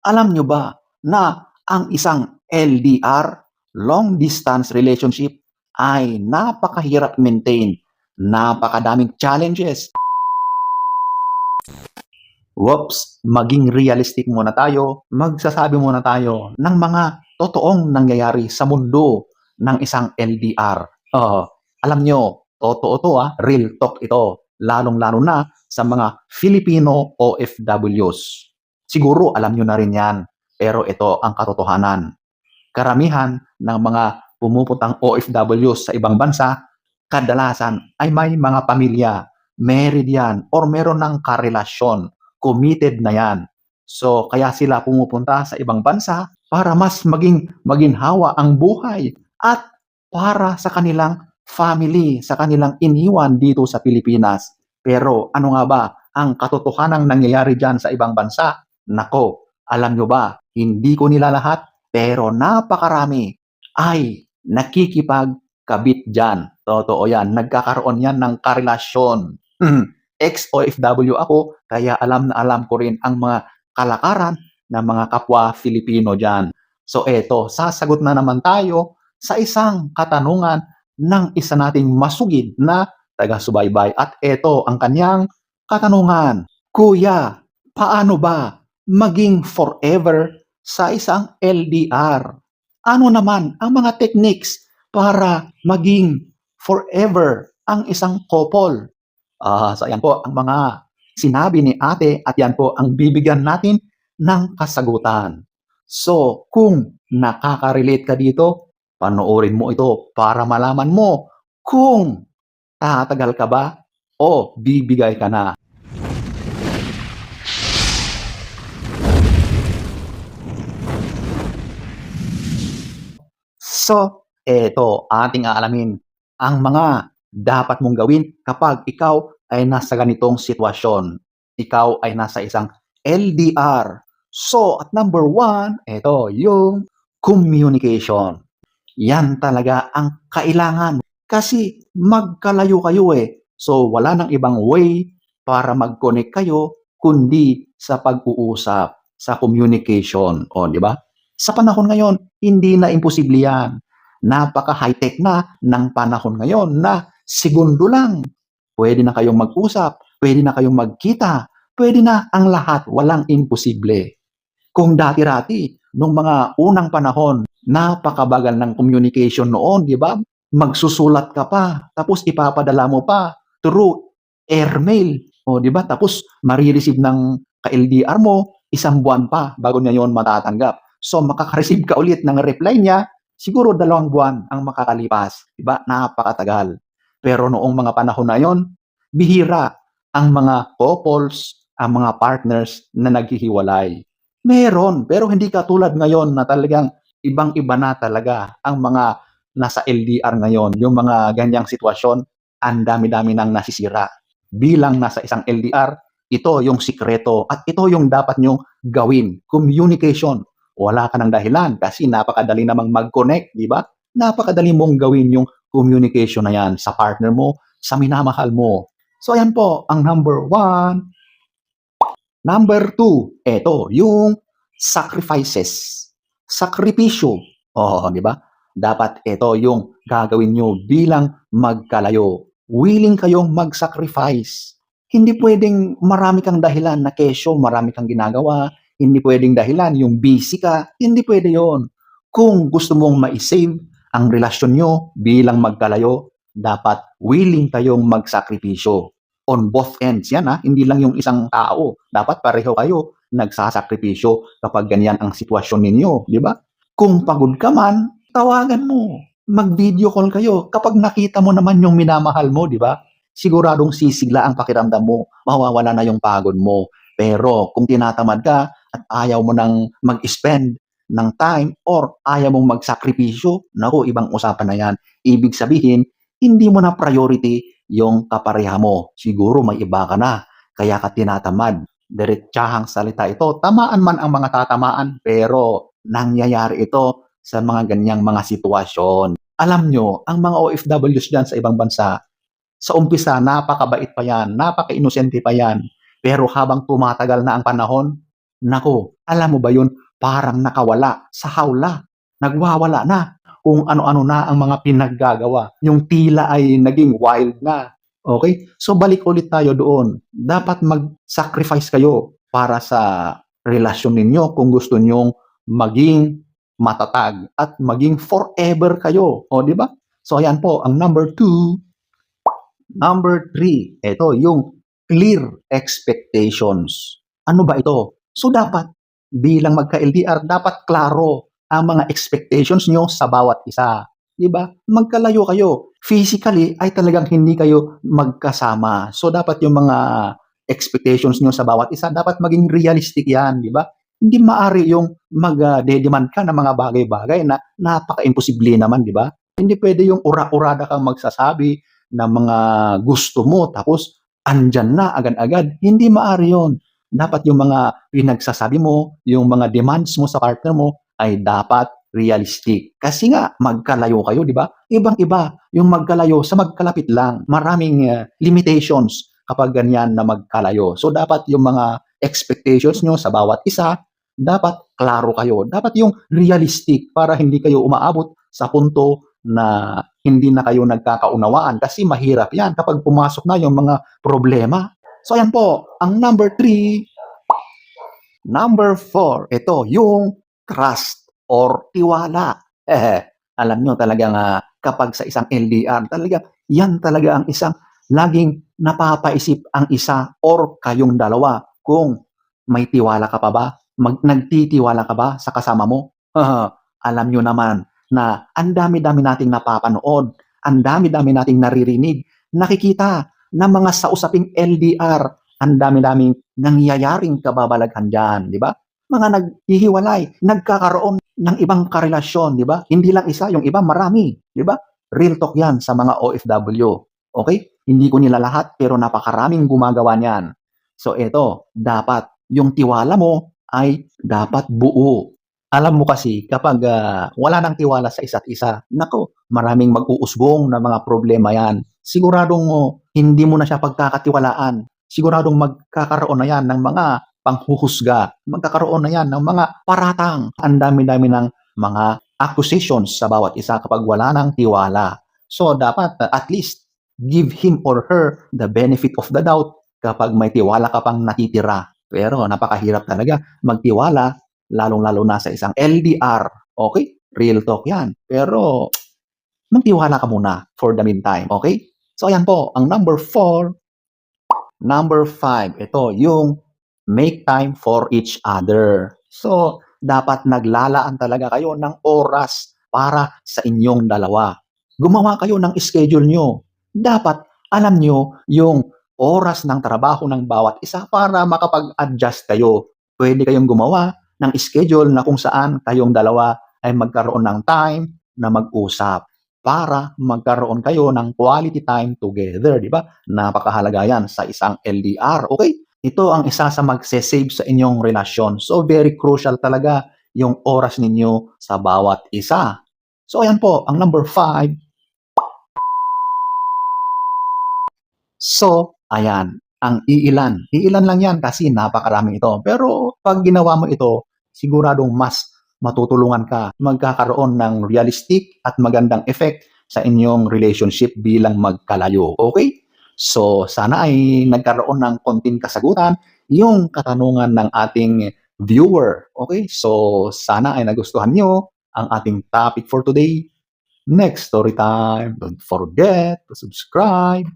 Alam nyo ba na ang isang LDR, long distance relationship, ay napakahirap maintain, napakadaming challenges. Whoops, maging realistic muna tayo, magsasabi muna tayo ng mga totoong nangyayari sa mundo ng isang LDR. Uh, alam nyo, totoo to ah, real talk ito, lalong-lalo na sa mga Filipino OFWs. Siguro alam nyo na rin yan, pero ito ang katotohanan. Karamihan ng mga pumupuntang OFWs sa ibang bansa, kadalasan ay may mga pamilya, married yan, or meron ng karelasyon, committed na yan. So, kaya sila pumupunta sa ibang bansa para mas maging maginhawa ang buhay at para sa kanilang family, sa kanilang iniwan dito sa Pilipinas. Pero ano nga ba ang katotohanang nangyayari dyan sa ibang bansa? Nako, alam nyo ba, hindi ko nila lahat, pero napakarami ay nakikipagkabit dyan. Totoo yan, nagkakaroon yan ng karelasyon. Hmm, Ex-OFW ako, kaya alam na alam ko rin ang mga kalakaran ng mga kapwa Filipino dyan. So eto, sasagot na naman tayo sa isang katanungan ng isa nating masugid na taga-subaybay. At eto ang kanyang katanungan. Kuya, paano ba maging forever sa isang LDR? Ano naman ang mga techniques para maging forever ang isang couple? Ah, so ayan po ang mga sinabi ni ate at yan po ang bibigyan natin ng kasagutan. So, kung nakaka-relate ka dito, panoorin mo ito para malaman mo kung tatagal ka ba o bibigay ka na. So, eto, ating aalamin ang mga dapat mong gawin kapag ikaw ay nasa ganitong sitwasyon. Ikaw ay nasa isang LDR. So, at number one, ito, yung communication. Yan talaga ang kailangan. Kasi magkalayo kayo eh. So, wala nang ibang way para mag-connect kayo kundi sa pag-uusap, sa communication. O, di ba? Sa panahon ngayon, hindi na imposible yan. Napaka-high-tech na ng panahon ngayon na segundo lang. Pwede na kayong mag-usap, pwede na kayong magkita, pwede na ang lahat, walang imposible. Kung dati-rati, nung mga unang panahon, napakabagal ng communication noon, di ba? Magsusulat ka pa, tapos ipapadala mo pa through airmail, o di ba? Tapos marireceive ng ka-LDR mo, isang buwan pa bago niya matatanggap. So makaka-receive ka ulit ng reply niya, siguro dalawang buwan ang makakalipas. Diba? Napakatagal. Pero noong mga panahon na yon, bihira ang mga couples, ang mga partners na naghihiwalay. Meron, pero hindi katulad ngayon na talagang ibang-iba na talaga ang mga nasa LDR ngayon. Yung mga ganyang sitwasyon, ang dami-dami nang nasisira. Bilang nasa isang LDR, ito yung sikreto at ito yung dapat nyo gawin. Communication wala ka ng dahilan kasi napakadali namang mag-connect, di ba? Napakadali mong gawin yung communication na yan sa partner mo, sa minamahal mo. So, ayan po, ang number one. Number two, eto, yung sacrifices. Sakripisyo. Oh, di ba? Dapat ito yung gagawin nyo bilang magkalayo. Willing kayong mag-sacrifice. Hindi pwedeng marami kang dahilan na kesyo, marami kang ginagawa, hindi pwedeng dahilan yung busy ka. Hindi pwede yon. Kung gusto mong ma-save ang relasyon nyo bilang magkalayo, dapat willing kayong magsakripisyo. On both ends yan ha, hindi lang yung isang tao. Dapat pareho kayo nagsasakripisyo kapag ganyan ang sitwasyon ninyo, di ba? Kung pagod ka man, tawagan mo. Mag-video call kayo. Kapag nakita mo naman yung minamahal mo, di ba? Siguradong sisigla ang pakiramdam mo. Mawawala na yung pagod mo. Pero kung tinatamad ka, at ayaw mo nang mag-spend ng time or ayaw mong magsakripisyo, naku, ibang usapan na yan. Ibig sabihin, hindi mo na priority yung kapareha mo. Siguro may iba ka na, kaya ka tinatamad. Diretsahang salita ito, tamaan man ang mga tatamaan, pero nangyayari ito sa mga ganyang mga sitwasyon. Alam nyo, ang mga OFWs dyan sa ibang bansa, sa umpisa, napakabait pa yan, napaka-inosente pa yan. Pero habang tumatagal na ang panahon, Nako, alam mo ba yun? Parang nakawala sa hawla. Nagwawala na kung ano-ano na ang mga pinaggagawa. Yung tila ay naging wild na. Okay? So balik ulit tayo doon. Dapat mag-sacrifice kayo para sa relasyon ninyo kung gusto nyong maging matatag at maging forever kayo. O, di ba? So, ayan po, ang number two. Number three, ito, yung clear expectations. Ano ba ito? So, dapat, bilang magka-LDR, dapat klaro ang mga expectations nyo sa bawat isa. Di ba? Magkalayo kayo. Physically, ay talagang hindi kayo magkasama. So, dapat yung mga expectations nyo sa bawat isa, dapat maging realistic yan, di ba? Hindi maari yung mag-demand ka ng mga bagay-bagay na napaka-imposible naman, di ba? Hindi pwede yung ura-urada kang magsasabi ng mga gusto mo tapos andyan na agad-agad. Hindi maari yun. Dapat yung mga pinagsasabi mo, yung mga demands mo sa partner mo ay dapat realistic. Kasi nga, magkalayo kayo, di ba? Ibang-iba yung magkalayo sa magkalapit lang. Maraming uh, limitations kapag ganyan na magkalayo. So, dapat yung mga expectations nyo sa bawat isa, dapat klaro kayo. Dapat yung realistic para hindi kayo umaabot sa punto na hindi na kayo nagkakaunawaan kasi mahirap yan kapag pumasok na yung mga problema. So, ayan po, ang number three, number four, ito, yung trust or tiwala. Eh, alam nyo talagang uh, kapag sa isang LDR, talaga, yan talaga ang isang laging napapaisip ang isa or kayong dalawa kung may tiwala ka pa ba? Mag, nagtitiwala ka ba sa kasama mo? alam nyo naman na ang dami-dami nating napapanood, ang dami-dami nating naririnig, nakikita na mga sa usaping LDR, ang dami-daming nangyayaring kababalaghan dyan, di ba? Mga naghihiwalay, nagkakaroon ng ibang karelasyon, di ba? Hindi lang isa, yung iba marami, di ba? Real talk yan sa mga OFW. Okay? Hindi ko nila lahat, pero napakaraming gumagawa niyan. So ito, dapat yung tiwala mo ay dapat buo. Alam mo kasi, kapag uh, wala nang tiwala sa isa't isa, nako, maraming mag-uusbong na mga problema yan. Siguradong oh, hindi mo na siya pagkakatiwalaan. Siguradong magkakaroon na yan ng mga panghuhusga. Magkakaroon na yan ng mga paratang. Ang dami-dami ng mga accusations sa bawat isa kapag wala nang tiwala. So, dapat uh, at least give him or her the benefit of the doubt kapag may tiwala ka pang natitira. Pero napakahirap talaga magtiwala lalong-lalo na sa isang LDR. Okay? Real talk yan. Pero, magtiwala ka muna for the meantime. Okay? So, ayan po. Ang number four, number five, ito, yung make time for each other. So, dapat naglalaan talaga kayo ng oras para sa inyong dalawa. Gumawa kayo ng schedule nyo. Dapat alam nyo yung oras ng trabaho ng bawat isa para makapag-adjust kayo. Pwede kayong gumawa ng schedule na kung saan kayong dalawa ay magkaroon ng time na mag-usap para magkaroon kayo ng quality time together, di ba? Napakahalaga yan sa isang LDR, okay? Ito ang isa sa magse-save sa inyong relasyon. So, very crucial talaga yung oras ninyo sa bawat isa. So, ayan po, ang number five. So, ayan, ang iilan. Iilan lang yan kasi napakarami ito. Pero pag ginawa mo ito, siguradong mas matutulungan ka magkakaroon ng realistic at magandang effect sa inyong relationship bilang magkalayo. Okay? So, sana ay nagkaroon ng konting kasagutan yung katanungan ng ating viewer. Okay? So, sana ay nagustuhan nyo ang ating topic for today. Next story time. Don't forget to subscribe